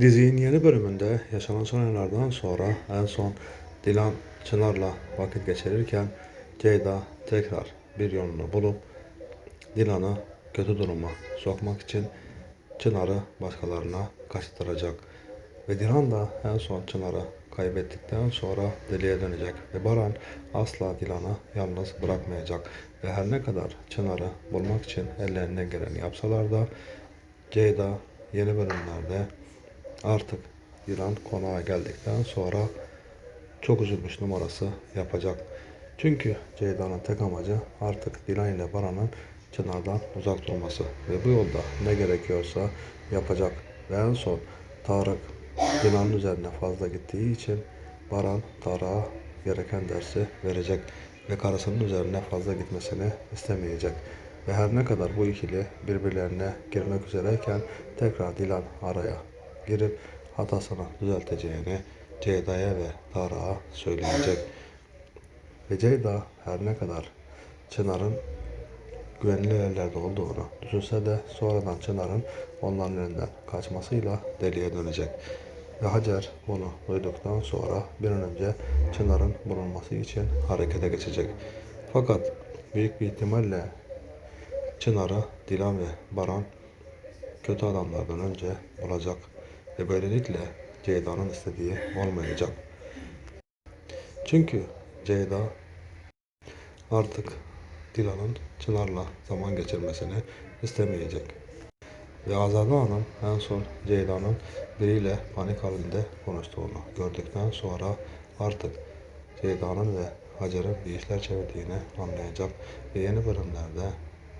Dizinin yeni bölümünde yaşanan son sonra en son Dilan Çınar'la vakit geçirirken Ceyda tekrar bir yolunu bulup Dilan'ı kötü duruma sokmak için Çınar'ı başkalarına kaçtıracak. Ve Dilan da en son Çınar'ı kaybettikten sonra deliye dönecek. Ve Baran asla Dilan'ı yalnız bırakmayacak. Ve her ne kadar Çınar'ı bulmak için ellerinden geleni yapsalar da Ceyda yeni bölümlerde artık Dilan konağa geldikten sonra çok üzülmüş numarası yapacak. Çünkü Ceyda'nın tek amacı artık Dilan ile Baran'ın Çınar'dan uzak durması. Ve bu yolda ne gerekiyorsa yapacak. Ve en son Tarık Dilan'ın üzerine fazla gittiği için Baran Tarık'a gereken dersi verecek. Ve karısının üzerine fazla gitmesini istemeyecek. Ve her ne kadar bu ikili birbirlerine girmek üzereyken tekrar Dilan araya girip hatasını düzelteceğini Ceyda'ya ve Tarık'a söyleyecek. Ve Ceyda her ne kadar Çınar'ın güvenilir ellerde olduğunu düşünse de sonradan Çınar'ın onların elinden kaçmasıyla deliye dönecek. Ve Hacer bunu duyduktan sonra bir an önce Çınar'ın bulunması için harekete geçecek. Fakat büyük bir ihtimalle Çınar'ı Dilan ve Baran kötü adamlardan önce bulacak ve böylelikle Ceyda'nın istediği olmayacak. Çünkü Ceyda artık Dilan'ın Çınar'la zaman geçirmesini istemeyecek. Ve Azade Hanım en son Ceyda'nın biriyle panik halinde konuştuğunu gördükten sonra artık Ceyda'nın ve Hacer'in bir işler çevirdiğini anlayacak ve yeni bölümlerde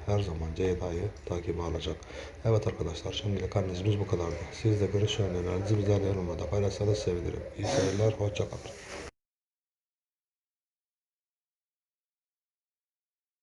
her zaman Ceyda'yı takibe alacak. Evet arkadaşlar şimdilik analizimiz bu kadardı. Siz de görüş önerilerinizi bizlerle yorumlarda paylaşsanız sevinirim. İyi seyirler, hoşça kalın.